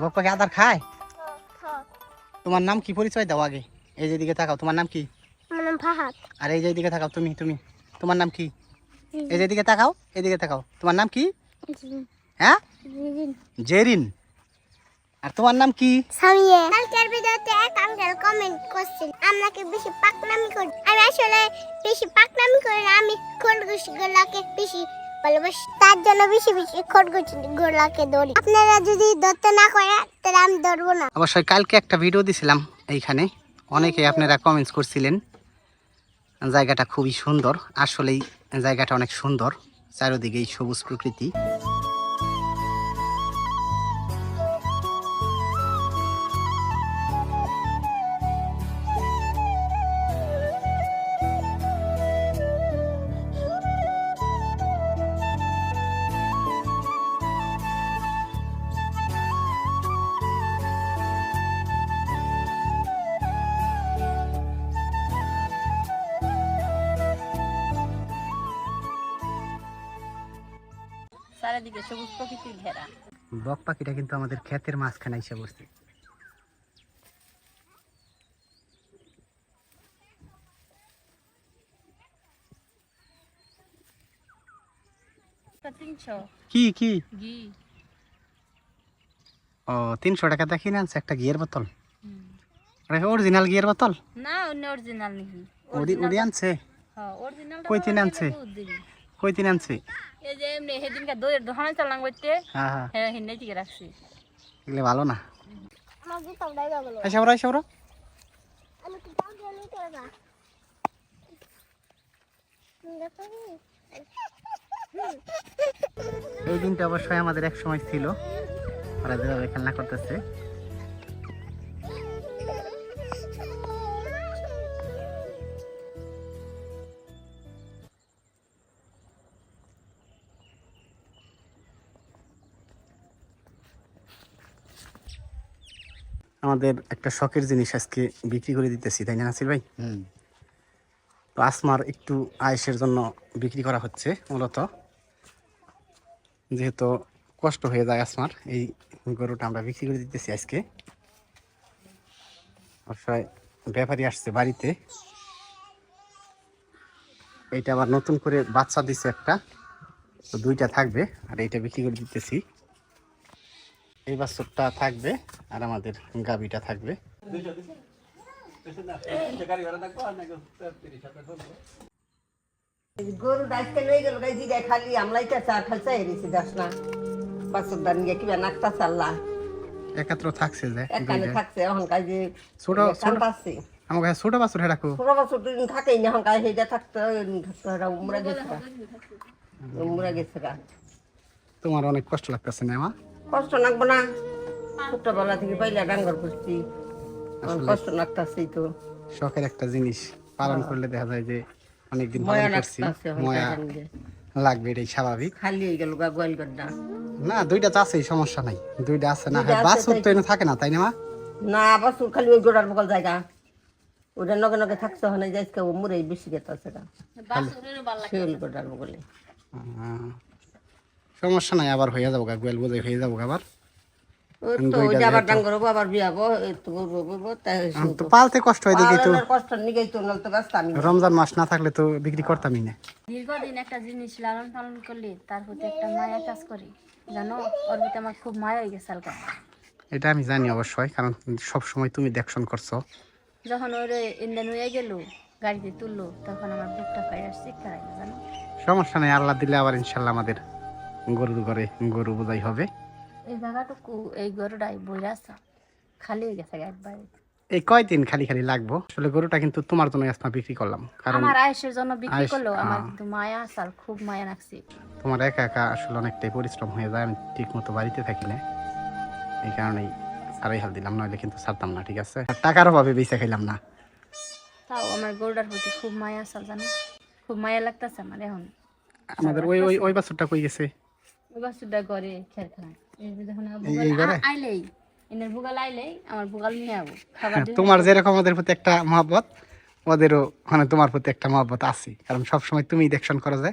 বক আদার খায়? তোমার নাম কি? পরিচয় দাও আগে। এই যে দিকে তাকাও তোমার নাম কি? আমার নাম ফাহাদ। আর এই যে দিকে তাকাও তুমি তুমি। তোমার নাম কি? এই যে দিকে তাকাও এদিকে তাকাও। তোমার নাম কি? হ্যাঁ? জেরিন। আর তোমার নাম কি? সামিয়ে। কালকের ভিডিওতে এক আঙ্কেল কমেন্ট করছেন আপনাকে বেশি পাকনামি করি আমি আসলে বেশি পাকনামি করি না আমি খরগোশ গুলাকে বেশি ভালোবাসি, তার জন্য বেশি বেশি খরগোশ গোলাকে ধরি। আপনারা যদি ধরতে না করেন তাহলে আমি ধরবো না। অবশ্যই কালকে একটা ভিডিও দিছিলাম এইখানে। অনেকে আপনারা কমেন্টস করছিলেন, জায়গাটা খুবই সুন্দর। আসলেই জায়গাটা অনেক সুন্দর চারিদিকে এই সবুজ প্রকৃতি। চারিদিকে সবুজ প্রকৃতির ঘেরা। বক পাখিটা কিন্তু আমাদের ক্ষেতের মাঝখানে এসে বসছে তিনশো। কি কি? ও তিনশো টাকা দেখি না আনছে একটা ঘিয়ের বোতল? অরিজিনাল ঘিয়ের বোতল? না অন্য অরিজিনাল নাকি ওডি ওডি আনছে? হ্যাঁ অরিজিনাল কই তিন আনছে? কই তিন আনছে? এই যে এমনি দোকানে চালাং করতে হ্যাঁ হ্যাঁ। হ্যাঁ রাখছি। এগুলো ভালো না। আমার জুতো উড়াই গেল আমি এই দিনটা অবশ্যই আমাদের এক সময় ছিল। ওরা যেভাবে খেলনা করতেছে। আমাদের একটা শখের জিনিস আজকে বিক্রি করে দিতেছি তাই না নাসির ভাই? তো আসমার একটু আয়েসের জন্য বিক্রি করা হচ্ছে মূলত। যেহেতু কষ্ট হয়ে যায় আসমার এই গরুটা আমরা বিক্রি করে দিতেছি আজকে। অবশ্যই ব্যাপারী আসছে বাড়িতে। এইটা আবার নতুন করে বাচ্চা দিছে একটা তো দুইটা থাকবে আর এইটা বিক্রি করে দিতেছি। এই বাচ্চাটা থাকবে আর আমাদের গাবিটা থাকবে। গরু ডাইতে লই গেল গাই জিগাই খালি আমলাইটা চা খালসা এরিছি দাস না। বাসুর দান গিয়ে কিবা নাকটা চাল্লা একাত্র থাকছে যে একখানে থাকছে এখন কাজ যে ছোট ছোট কান্তাছি আমার কাছে ছোট বাছুর হে রাখো ছোট বাসুর দিন থাকেই না এখন কাজ সেইটা থাকতে থাকতে ওরা উমরা গেছে উমরা গেছে তোমার অনেক কষ্ট লাগতেছে না মা? কষ্ট লাগবো না। ছোটবেলা থেকে পাইলা ডাঙ্গর করছি এখন কষ্ট লাগতাছি তো। শখের একটা জিনিস পালন করলে দেখা যায় যে অনেকদিন পালন করছি। ময়া লাগবে এটাই স্বাভাবিক। খালি হয়ে গেল গা গোয়াল গড্ডা না দুইটা তো আছেই সমস্যা নাই। দুইটা আছে না হয় বাছুর তো এনে থাকে না তাই না মা? না বাসুর খালি ওই গোড়ার বকল জায়গা। ওটা নগে নগে থাকছে ওখানে যাইছে ও মুরে বেশি গেতাছে গা। বাসুরেরও ভালো লাগে গোড়ার বকলে সমস্যা নাই আবার হয়ে যাব গা গোয়াল বোঝাই হয়ে যাব আবার। পালতে কষ্ট হয় দেখি তো। রমজান মাস না থাকলে তো বিক্রি করতামই না। দীর্ঘদিন একটা জিনিস লালন পালন করলে তার প্রতি একটা মায়া কাজ করে। জানো ওর প্রতি আমার খুব মায়া হয়ে গেছে হালকা এটা আমি জানি অবশ্যই কারণ সব সময় তুমি দেখশন করছ। যখন ওরে ইন্ডিয়ান হয়ে গেল গাড়িতে তুললো তখন আমার বুকটা ফাইয়ার শিক্ষা জানো। সমস্যা নাই আল্লাহ দিলে আবার ইনশাল্লাহ আমাদের গরুর ঘরে গরু বোঝাই হবে। এই জায়গাটুকু এই গরুটাই বইরা আসা খালি হয়ে গেছে একবারে। এই কয়দিন খালি খালি লাগবো? আসলে গরুটা কিন্তু তোমার জন্য আসমা বিক্রি করলাম কারণ আমার আয়েসের জন্য বিক্রি করল আমার। কিন্তু মায়া খুব মায়া লাগছে। তোমার একা একা আসলে অনেকটাই পরিশ্রম হয়ে যায় আমি ঠিক মতো বাড়িতে থাকি না। এই কারণেই সারাই হাল দিলাম নইলে কিন্তু ছাড়তাম না ঠিক আছে? টাকার অভাবে বেঁচে খাইলাম না। তাও আমার গরুটার প্রতি খুব মায়া আসাল জানো? খুব মায়া লাগতেছে আমার এখন। আমাদের ওই ওই ওই বাছরটা কই গেছে? ওই বাসুটা ঘরে খেয়াল খায় যখন আমার এই- এই বুগাল ঘরে? আ- আইলেই এনের বুগাল আইলেই আমার বুগাল নিয়ে যাব খাবার তোমার যেরকম ওদের প্রতি একটা মহাব্বত ওদেরও মানে তোমার প্রতি একটা মহাব্বত আছে কারণ সবসময় তুমি দেখশন করা যে